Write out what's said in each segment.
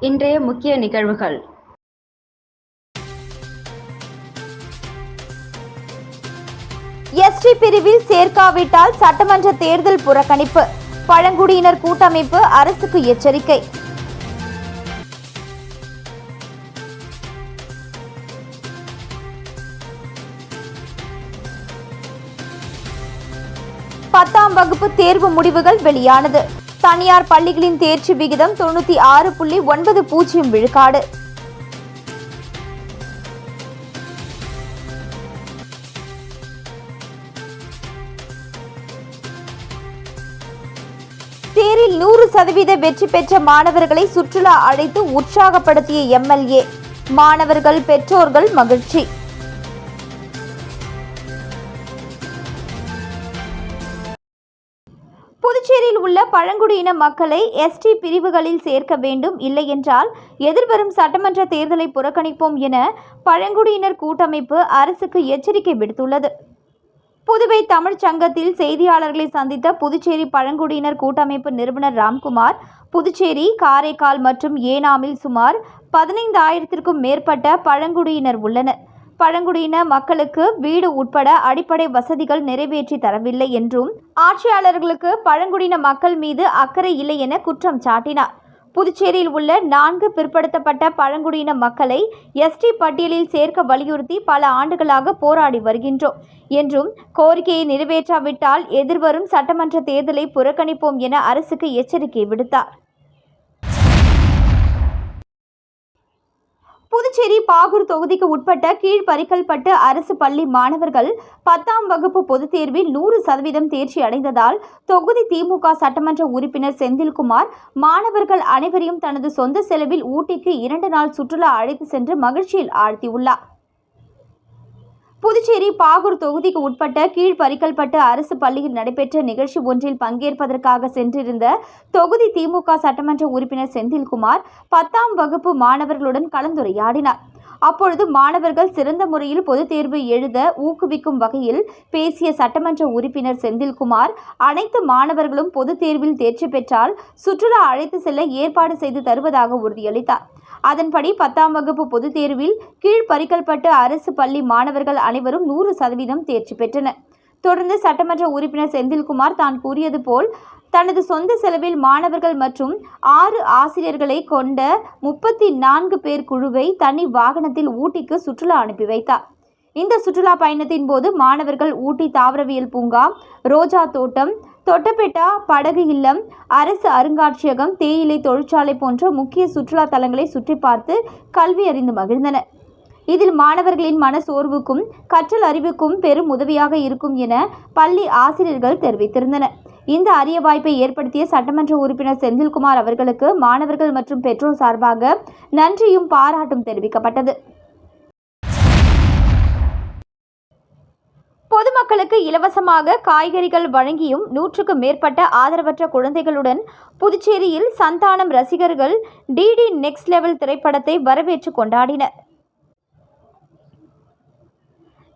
இன்றைய முக்கிய நிகழ்வுகள். எஸ்டி பிரிவில் சேர்க்காவிட்டால் சட்டமன்ற தேர்தல் புறக்கணிப்பு. பழங்குடியினர் கூட்டமைப்பு அரசுக்கு எச்சரிக்கை. பத்தாம் வகுப்பு தேர்வு முடிவுகள் வெளியானது. தனியார் பள்ளிகளின் தேர்ச்சி விகிதம் தொண்ணூத்தி ஆறு புள்ளி ஒன்பது பூஜ்ஜியம் விழுக்காடு. தேரில் நூறு சதவீத வெற்றி பெற்ற மாணவர்களை சுற்றுலா அழைத்து உற்சாகப்படுத்திய எம்எல்ஏ. மாணவர்கள் பெற்றோர்கள் மகிழ்ச்சி. பழங்குடியின மக்களை எஸ்டி பிரிவுகளில் சேர்க்க வேண்டும் இல்லையென்றால் எதிர்வரும் சட்டமன்ற தேர்தலை புறக்கணிப்போம் என பழங்குடியினர் கூட்டமைப்பு அரசுக்கு எச்சரிக்கை விடுத்துள்ளது. புதுவை தமிழ்ச் சங்கத்தில் செய்தியாளர்களை சந்தித்த புதுச்சேரி பழங்குடியினர் கூட்டமைப்பு நிறுவனர் ராம்குமார் புதுச்சேரி காரைக்கால் மற்றும் ஏனாமில் சுமார் பதினைந்தாயிரத்திற்கும் மேற்பட்ட பழங்குடியினர் உள்ளனர். பழங்குடியின மக்களுக்கு வீடு உட்பட அடிப்படை வசதிகள் நிறைவேற்றி தரவில்லை என்றும் ஆட்சியாளர்களுக்கு பழங்குடியின மக்கள் மீது அக்கறை இல்லை என குற்றம் சாட்டினார். புதுச்சேரியில் உள்ள நான்கு பிற்படுத்தப்பட்ட பழங்குடியின மக்களை எஸ்டி பட்டியலில் சேர்க்க வலியுறுத்தி பல ஆண்டுகளாக போராடி வருகின்றோம் என்றும் கோரிக்கையை நிறைவேற்றாவிட்டால் எதிர்வரும் சட்டமன்ற தேர்தலை புறக்கணிப்போம் என அரசுக்கு எச்சரிக்கை விடுத்தார். புதுச்சேரி பாகூர் தொகுதிக்கு உட்பட்ட கீழ்பரிக்கல்பட்டு அரசு பள்ளி மாணவர்கள் பத்தாம் வகுப்பு பொதுத் தேர்வில் நூறு சதவீதம் தேர்ச்சி அடைந்ததால் தொகுதி திமுக சட்டமன்ற உறுப்பினர் செந்தில்குமார் மாணவர்கள் அனைவரையும் தனது சொந்த செலவில் ஊட்டிக்கு இரண்டு நாள் சுற்றுலா அழைத்து சென்று மகிழ்ச்சியில் ஆழ்த்தியுள்ளார். புதுச்சேரி பாகூர் தொகுதிக்கு உட்பட்ட கீழ்பரிக்கல்பட்டு அரசு பள்ளியில் நடைபெற்ற நிகழ்ச்சி ஒன்றில் பங்கேற்பதற்காக சென்றிருந்த தொகுதி திமுக சட்டமன்ற உறுப்பினர் செந்தில்குமார் பத்தாம் வகுப்பு மாணவர்களுடன் கலந்துரையாடினார். அப்பொழுது மாணவர்கள் சிறந்த முறையில் பொதுத் தேர்வு எழுத ஊக்குவிக்கும் வகையில் பேசிய சட்டமன்ற உறுப்பினர் செந்தில்குமார் அனைத்து மாணவர்களும் பொதுத் தேர்வில் தேர்ச்சி பெற்றால் சுற்றுலா அழைத்து செல்ல ஏற்பாடு செய்து தருவதாக உறுதியளித்தார். அதன்படி பத்தாம் வகுப்பு பொதுத் தேர்வில் கீழ்பரிக்கல்பட்டு அரசு பள்ளி மாணவர்கள் அனைவரும் நூறு சதவீதம் தேர்ச்சி பெற்றனர். தொடர்ந்து சட்டமன்ற உறுப்பினர் செந்தில்குமார் தான் கூறியது போல் தனது சொந்த செலவில் மாணவர்கள் மற்றும் ஆறு ஆசிரியர்களை கொண்ட முப்பத்தி நான்கு பேர் குழுவை தனி வாகனத்தில் ஊட்டிக்கு சுற்றுலா அனுப்பி வைத்தார். இந்த சுற்றுலா பயணத்தின் போது மாணவர்கள் ஊட்டி தாவரவியல் பூங்கா ரோஜா தோட்டம் தொட்டபெட்டா படகு இல்லம் அரசு அருங்காட்சியகம் தேயிலை தொழிற்சாலை போன்ற முக்கிய சுற்றுலா தலங்களை சுற்றி பார்த்து கல்வி அறிந்து மகிழ்ந்தனர். இதில் மாணவர்களின் மன சோர்வுக்கும் கற்றல் அறிவுக்கும் பெரும் உதவியாக இருக்கும் என பள்ளி ஆசிரியர்கள் தெரிவித்திருந்தனர். இந்த அரிய வாய்ப்பை ஏற்படுத்திய சட்டமன்ற உறுப்பினர் செந்தில்குமார் அவர்களுக்கு மாணவர்கள் மற்றும் பெற்றோர் சார்பாக நன்றியும் பாராட்டும் தெரிவிக்கப்பட்டது. பொதுமக்களுக்கு இலவசமாக காய்கறிகள் வழங்கியும் நூற்றுக்கு மேற்பட்ட ஆதரவற்ற குழந்தைகளுடன் புதுச்சேரியில் சந்தானம் ரசிகர்கள் டிடி நெக்ஸ்ட் லெவல் திரைப்படத்தை வரவேற்று கொண்டாடினர்.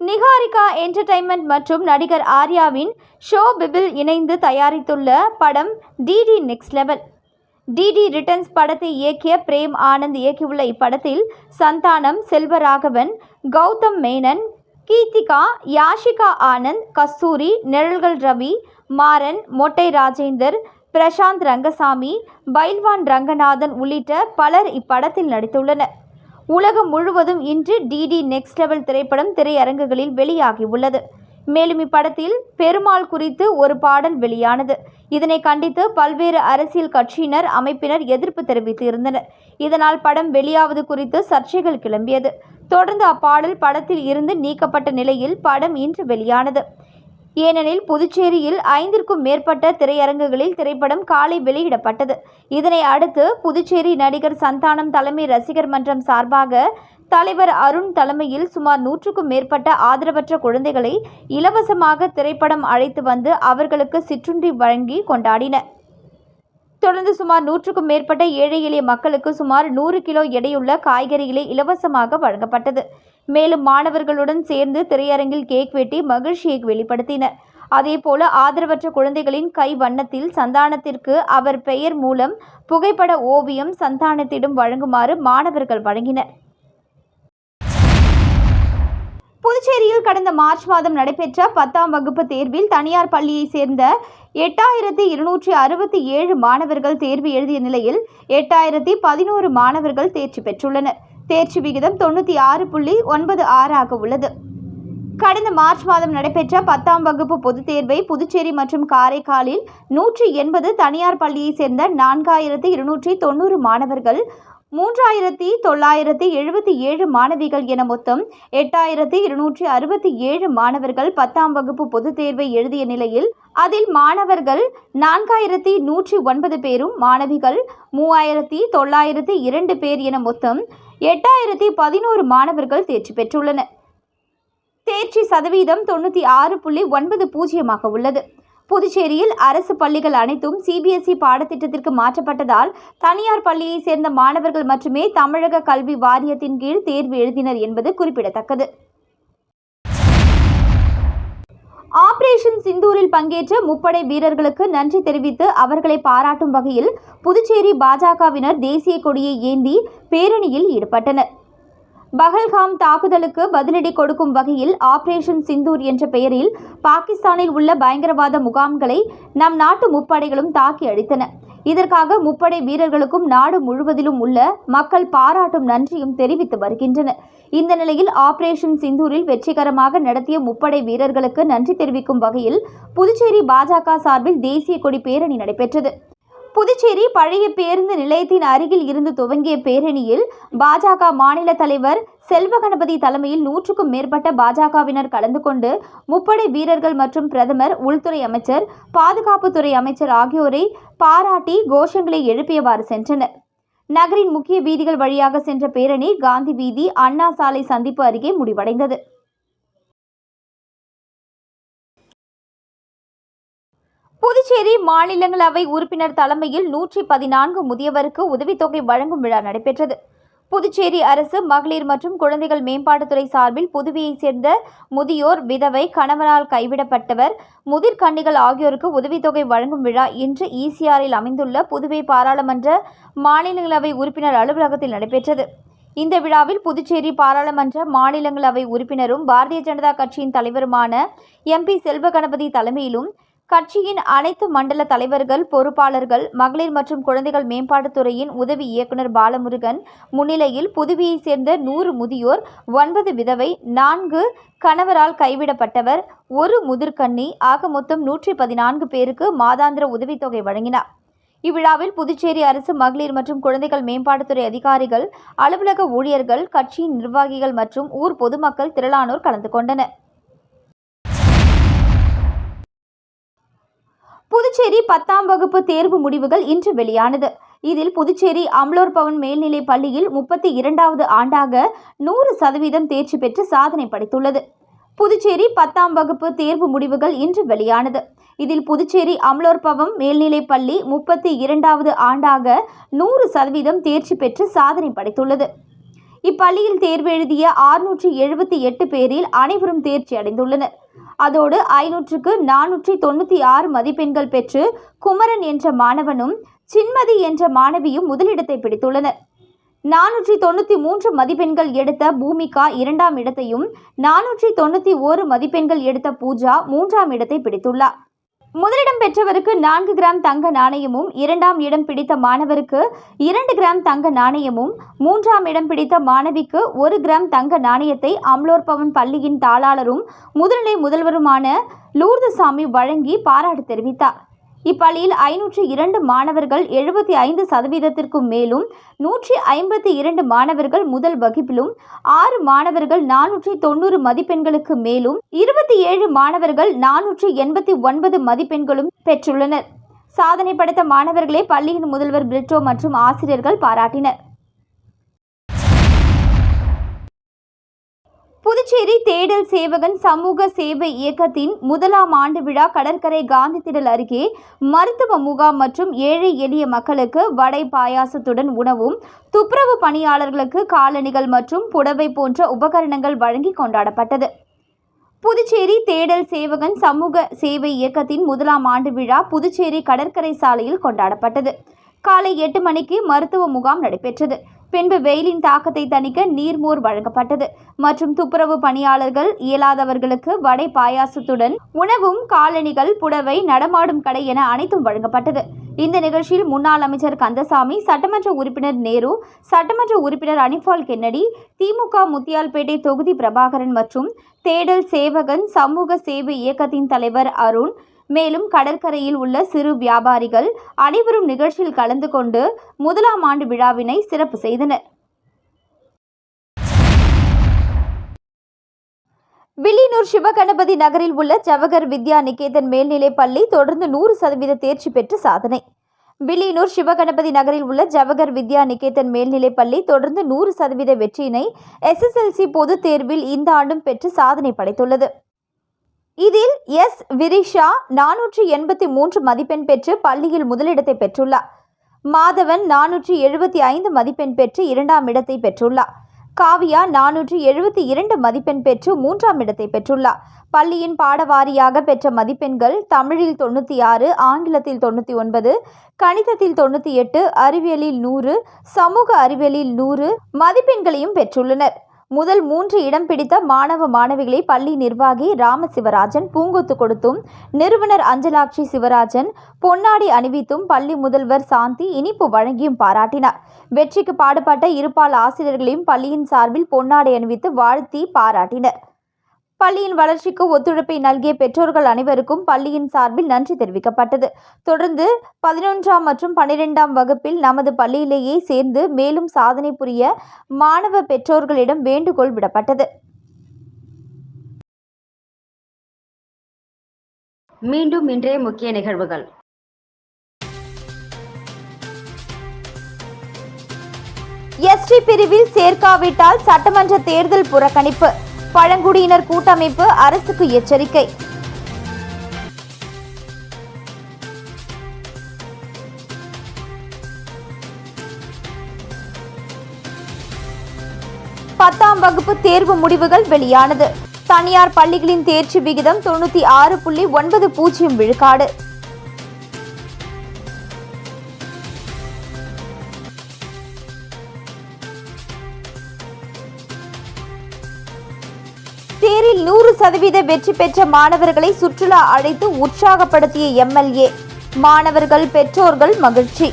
நிகாரிகா என்டர்டைன்மெண்ட் மற்றும் நடிகர் ஆர்யாவின் ஷோ பிபில் இணைந்து தயாரித்துள்ள படம் DD next level DD returns படத்தை இயக்கிய பிரேம் ஆனந்த் இயக்கியுள்ள இப்படத்தில் சந்தானம் செல்வராகவன் கௌதம் மேனன் கீர்த்திகா யாஷிகா ஆனந்த் கஸ்தூரி நிழல்கள் ரவி மாறன் மொட்டை ராஜேந்தர் பிரசாந்த் ரங்கசாமி பைல்வான் ரங்கநாதன் உள்ளிட்ட பலர் இப்படத்தில் நடித்துள்ளனர். உலகம் முழுவதும் இன்று டிடி நெக்ஸ்ட் லெவல் திரைப்படம் திரையரங்குகளில் வெளியாகி உள்ளது. மேலும் இப்படத்தில் பெருமாள் குறித்து ஒரு பாடல் வெளியானது. இதனை கண்டித்து பல்வேறு அரசியல் கட்சியினர் அமைப்பினர் எதிர்ப்பு தெரிவித்து இருந்தனர் இதனால் படம் வெளியாவது குறித்து சர்ச்சைகள் கிளம்பியது. தொடர்ந்து அப்பாடல் படத்தில் இருந்து நீக்கப்பட்ட நிலையில் படம் இன்று வெளியானது. ஏனெனில் புதுச்சேரியில் ஐந்திற்கும் மேற்பட்ட திரையரங்குகளில் திரைப்படம் காலை வெளியிடப்பட்டது. இதனை அடுத்து புதுச்சேரி நடிகர் சந்தானம் தலைமை ரசிகர் மன்றம் சார்பாக தலைவர் அருண் தலைமையில் சுமார் நூற்றுக்கும் மேற்பட்ட ஆதரவற்ற குழந்தைகளை இலவசமாக திரைப்படம் அழைத்து வந்து அவர்களுக்கு சிற்றுண்டி வழங்கி கொண்டாடினர். தொடர்ந்து சுமார் நூற்றுக்கும் மேற்பட்ட ஏழை எளிய மக்களுக்கு சுமார் நூறு கிலோ எடையுள்ள காய்கறிகளை இலவசமாக வழங்கப்பட்டது. மேலும் மாணவர்களுடன் சேர்ந்து திரையரங்கில் கேக் வெட்டி மகிழ்ச்சியை வெளிப்படுத்தினர். அதேபோல ஆதரவற்ற குழந்தைகளின் கை வண்ணத்தில் சந்தானத்திற்கு அவர் பெயர் மூலம் புகைப்பட ஓவியம் சந்தானத்திடம் வழங்குமாறு மாணவர்கள் வழங்கினர். புதுச்சேரியில் கடந்த மார்ச் மாதம் நடைபெற்ற பத்தாம் வகுப்பு தேர்வில் தனியார் பள்ளியைச் சேர்ந்த எட்டாயிரத்தி இருநூற்றி அறுபத்தி ஏழு மாணவர்கள் தேர்வு எழுதிய நிலையில் எட்டாயிரத்தி பதினோரு மாணவர்கள் தேர்ச்சி பெற்றுள்ளனர். தேர்ச்சி விகிதம் தொண்ணூற்றி ஆறு புள்ளி ஒன்பது ஆறாக உள்ளது. கடந்த மார்ச் மாதம் நடைபெற்ற பத்தாம் வகுப்பு பொதுத் தேர்வை புதுச்சேரி மற்றும் காரைக்காலில் நூற்றி எண்பது தனியார் பள்ளியைச் சேர்ந்த நான்காயிரத்தி இருநூற்றி தொண்ணூறு மாணவர்கள் மூன்றாயிரத்தி தொள்ளாயிரத்தி எழுபத்தி ஏழு மாணவிகள் என மொத்தம் எட்டாயிரத்தி இருநூற்றி அறுபத்தி ஏழு மாணவர்கள் பத்தாம் வகுப்பு பொதுத் தேர்வை எழுதிய நிலையில் அதில் மாணவர்கள் நான்காயிரத்தி நூற்றி ஒன்பது பேரும் மாணவிகள் மூவாயிரத்தி தொள்ளாயிரத்தி இரண்டு பேர் என மொத்தம் எட்டாயிரத்தி பதினோரு மாணவர்கள் தேர்ச்சி பெற்றுள்ளனர். தேர்ச்சி சதவீதம் தொண்ணூற்றி ஆறு புள்ளி ஒன்பது பூஜ்ஜியமாக உள்ளது. புதுச்சேரியில் அரசு பள்ளிகள் அனைத்தும் சிபிஎஸ்இ பாடத்திட்டத்திற்கு மாற்றப்பட்டதால் தனியார் பள்ளியைச் சேர்ந்த மாணவர்கள் மட்டுமே தமிழக கல்வி வாரியத்தின் கீழ் தேர்வு எழுதினர் என்பது குறிப்பிடத்தக்கது. ஆபரேஷன் சிந்தூரில் பங்கேற்ற முப்படை வீரர்களுக்கு நன்றி தெரிவித்து அவர்களை பாராட்டும் வகையில் புதுச்சேரி பாஜகவினர் தேசிய கொடியை ஏந்தி பேரணியில் ஈடுபட்டனர். பகல்காம் தாக்குதலுக்கு பதிலடி கொடுக்கும் வகையில் ஆபரேஷன் சிந்தூர் என்ற பெயரில் பாகிஸ்தானில் உள்ள பயங்கரவாத முகாம்களை நம் நாட்டு முப்படைகளும் தாக்கி அழித்தன இதற்காக முப்படை வீரர்களுக்கும் நாடு முழுவதிலும் உள்ள மக்கள் பாராட்டும் நன்றியும் தெரிவித்து வருகின்றனர் இந்த நிலையில் ஆபரேஷன் சிந்தூரில் வெற்றிகரமாக நடத்திய முப்படை வீரர்களுக்கு நன்றி தெரிவிக்கும் வகையில் புதுச்சேரி பாஜக சார்பில் தேசிய கொடி பேரணி நடைபெற்றது. புதுச்சேரி பழைய பேருந்து நிலையத்தின் அருகில் இருந்து துவங்கிய பேரணியில் பாஜக மாநில தலைவர் செல்வ கணபதி தலைமையில் நூற்றுக்கும் மேற்பட்ட பாஜகவினர் கலந்து கொண்டு முப்படை வீரர்கள் மற்றும் பிரதமர் உள்துறை அமைச்சர் பாதுகாப்புத்துறை அமைச்சர் ஆகியோரை பாராட்டி கோஷங்களை எழுப்பியவாறு சென்றனர். நகரின் முக்கிய வீதிகள் வழியாக சென்ற பேரணி காந்தி வீதி அண்ணா சாலை சந்திப்பு அருகே முடிவடைந்தது. புதுச்சேரி மாநிலங்களவை உறுப்பினர் தலைமையில் நூற்றி பதினான்கு முதியவருக்கு உதவித்தொகை வழங்கும் விழா நடைபெற்றது. புதுச்சேரி அரசு மகளிர் மற்றும் குழந்தைகள் மேம்பாட்டுத்துறை சார்பில் புதுவையைச் சேர்ந்த முதியோர் விதவை கணவனால் கைவிடப்பட்டவர் முதிர்கன்னிகள் ஆகியோருக்கு உதவித்தொகை வழங்கும் விழா இன்று ஈசிஆரில் அமைந்துள்ள புதுவை பாராளுமன்ற மாநிலங்களவை உறுப்பினர் அலுவலகத்தில் நடைபெற்றது. இந்த விழாவில் புதுச்சேரி பாராளுமன்ற மாநிலங்களவை உறுப்பினரும் பாரதிய ஜனதா கட்சியின் தலைவருமான எம்பி செல்வ கணபதி தலைமையிலும் கட்சியின் அனைத்து மண்டல தலைவர்கள் பொறுப்பாளர்கள் மகளிர் மற்றும் குழந்தைகள் மேம்பாட்டுத்துறையின் உதவி இயக்குனர் பாலமுருகன் முன்னிலையில் புதுவையைச் சேர்ந்த நூறு முதியோர் ஒன்பது விதவை நான்கு கணவரால் கைவிடப்பட்டவர் ஒரு முதிர்கன்னி ஆக மொத்தம் நூற்றி பதினான்கு பேருக்கு மாதாந்திர உதவித்தொகை வழங்கினார். இவ்விழாவில் புதுச்சேரி அரசு மகளிர் மற்றும் குழந்தைகள் மேம்பாட்டுத்துறை அதிகாரிகள் அலுவலக ஊழியர்கள் கட்சியின் நிர்வாகிகள் மற்றும் ஊர் பொதுமக்கள் திரளானோர் கலந்து கொண்டனர். புதுச்சேரி பத்தாம் வகுப்பு தேர்வு முடிவுகள் இன்று வெளியானது. இதில் புதுச்சேரி அம்லோர் பவன் மேல்நிலைப் பள்ளியில் முப்பத்தி இரண்டாவது ஆண்டாக நூறு சதவீதம் தேர்ச்சி பெற்று சாதனை படைத்துள்ளது. புதுச்சேரி பத்தாம் வகுப்பு தேர்வு முடிவுகள் இன்று வெளியானது. இதில் புதுச்சேரி அம்லோர் பவம் மேல்நிலைப் பள்ளி முப்பத்தி இரண்டாவது ஆண்டாக நூறு சதவீதம் தேர்ச்சி பெற்று சாதனை படைத்துள்ளது. இப்பள்ளியில் தேர்வு எழுதிய ஆறுநூற்றி எழுபத்தி எட்டு பேரில் அனைவரும் தேர்ச்சி அடைந்துள்ளனர். அதோடு ஐநூற்றுக்கு நானூற்றி தொண்ணூற்றி ஆறு மதிப்பெண்கள் பெற்று குமரன் என்ற மாணவனும் சின்மதி என்ற மாணவியும் முதலிடத்தை பிடித்துள்ளனர். நானூற்றி தொண்ணூற்றி மூன்று மதிப்பெண்கள் எடுத்த பூமிகா இரண்டாம் இடத்தையும் நானூற்றி தொண்ணூற்றி ஓரு மதிப்பெண்கள் எடுத்த பூஜா மூன்றாம் இடத்தை பிடித்துள்ளார். முதலிடம் பெற்றவருக்கு நான்கு கிராம் தங்க நாணயமும் இரண்டாம் இடம் பிடித்த மாணவருக்கு இரண்டு கிராம் தங்க நாணயமும் மூன்றாம் இடம் பிடித்த மாணவிக்கு ஒரு கிராம் தங்க நாணயத்தை அம்லோர் பவன் பள்ளியின் தாளாளரும் முதுநிலை முதல்வருமான லூர்துசாமி வழங்கி பாராட்டு தெரிவித்தார். இப்பள்ளியில் ஐநூற்றி இரண்டு மாணவர்கள் எழுபத்தி ஐந்து சதவீதத்திற்கும் மேலும் நூற்றி ஐம்பத்தி இரண்டு மாணவர்கள் முதல் வகுப்பிலும் ஆறு மாணவர்கள் நானூற்றி தொண்ணூறு மதிப்பெண்களுக்கு மேலும் இருபத்தி ஏழு மாணவர்கள் நானூற்றி எண்பத்தி ஒன்பது மதிப்பெண்களும் பெற்றுள்ளனர். சாதனை படைத்த மாணவர்களை பள்ளியின் முதல்வர் பிரிட்டோ மற்றும் ஆசிரியர்கள் பாராட்டினர். புதுச்சேரி தேடல் சேவகன் சமூக சேவை இயக்கத்தின் முதலாம் ஆண்டு விழா கடற்கரை காந்தி திடல் அருகே மருத்துவ முகாம் மற்றும் ஏழை எளிய மக்களுக்கு வடை பாயாசத்துடன் உணவும் துப்புரவு பணியாளர்களுக்கு காலணிகள் மற்றும் புடவை போன்ற உபகரணங்கள் வழங்கி கொண்டாடப்பட்டது. புதுச்சேரி தேடல் சேவகன் சமூக சேவை இயக்கத்தின் முதலாம் ஆண்டு விழா புதுச்சேரி கடற்கரை சாலையில் கொண்டாடப்பட்டது. காலை எட்டு மணிக்கு மருத்துவ முகாம் நடைபெற்றது. பின்பு வெயிலின் தாக்கத்தை தணிக்க நீர்மோர் வழங்கப்பட்டது. மற்றும் துப்புரவு பணியாளர்கள் இயலாதவர்களுக்கு வடை பாயாசத்துடன் உணவும் காலணிகள் புடவை நடமாடும் கடை என அனைத்தும் வழங்கப்பட்டது. இந்த நிகழ்ச்சியில் முன்னாள் அமைச்சர் கந்தசாமி சட்டமன்ற உறுப்பினர் நேரு சட்டமன்ற உறுப்பினர் அனிஃபால் கென்னடி திமுக முத்தியால்பேட்டை தொகுதி பிரபாகரன் மற்றும் தேடல் சேவகன் சமூக சேவை இயக்கத்தின் தலைவர் அருண் மேலும் கடற்கரையில் உள்ள சிறு வியாபாரிகள் அனைவரும் நிகழ்ச்சியில் கலந்து கொண்டு முதலாம் ஆண்டு விழாவினை சிறப்பு செய்தனர். வில்லியனூர் சிவகணபதி நகரில் உள்ள ஜவகர் வித்யா நிகேதன் மேல்நிலைப் பள்ளி தொடர்ந்து நூறு சதவீத தேர்ச்சி பெற்று சாதனை. வில்லியனூர் சிவகணபதி நகரில் உள்ள ஜவகர் வித்யா நிகேதன் மேல்நிலைப் பள்ளி தொடர்ந்து நூறு சதவீத வெற்றியினை எஸ்எஸ்எல்சி பொதுத் தேர்வில் இந்த ஆண்டும் பெற்று சாதனை படைத்துள்ளது. இதில் எஸ். விரிஷா நானூற்றி எண்பத்தி மூன்று மதிப்பெண் பெற்று பள்ளியில் முதலிடத்தை பெற்றுள்ளார். மாதவன் நானூற்றி எழுபத்தி ஐந்து மதிப்பெண் பெற்று இரண்டாம் இடத்தை பெற்றுள்ளார். காவியா நானூற்றி எழுபத்தி இரண்டு மதிப்பெண் பெற்று மூன்றாம் இடத்தை பெற்றுள்ளார். பள்ளியின் பாடவாரியாக பெற்ற மதிப்பெண்கள் தமிழில் தொண்ணூற்றி ஆறு ஆங்கிலத்தில் தொண்ணூற்றி ஒன்பது கணிதத்தில் தொண்ணூற்றி எட்டு அறிவியலில் நூறு சமூக அறிவியலில் நூறு மதிப்பெண்களையும் பெற்றுள்ளனர். முதல் மூன்று இடம் பிடித்த மாணவ மாணவிகளை பள்ளி நிர்வாகி ராமசிவராஜன் பூங்கொத்து கொடுத்தும் நிறுவனர் அஞ்சலாட்சி சிவராஜன் பொன்னாடி அணிவித்தும் பள்ளி முதல்வர் சாந்தி இனிப்பு வழங்கியும் பாராட்டினார். வெற்றிக்கு பாடுபட்ட இருபால் ஆசிரியர்களையும் பள்ளியின் சார்பில் பொன்னாடை அணிவித்து வாழ்த்தி பாராட்டினர். பள்ளியின் வளர்ச்சிக்கு ஒத்துழைப்பை நல்கிய பெற்றோர்கள் அனைவருக்கும் பள்ளியின் சார்பில் நன்றி தெரிவிக்கப்பட்டது. தொடர்ந்து பதினொன்றாம் மற்றும் பன்னிரெண்டாம் வகுப்பில் நமது பள்ளியிலேயே சேர்ந்து மேலும் சாதனை புரிய மாணவ பெற்றோர்களிடம் வேண்டுகோள் விடப்பட்டது. மீண்டும் இன்றைய முக்கிய நிகழ்வுகள். எஸ்டி பிரிவில் சேர்க்காவிட்டால் சட்டமன்ற தேர்தல் புறக்கணிப்பு. பழங்குடியினர் கூட்டமைப்பு அரசுக்கு எச்சரிக்கை. பத்தாம் வகுப்பு தேர்வு முடிவுகள் வெளியானது. தனியார் பள்ளிகளின் தேர்ச்சி விகிதம் தொண்ணூற்றி ஆறு புள்ளி ஒன்பது பூஜ்ஜியம் விழுக்காடு. சதவீத வெற்றி பெற்ற மாணவர்களை சுற்றுலா அழைத்து உற்சாகப்படுத்திய எம்எல்ஏ. மாணவர்கள் பெற்றோர்கள் மகிழ்ச்சி.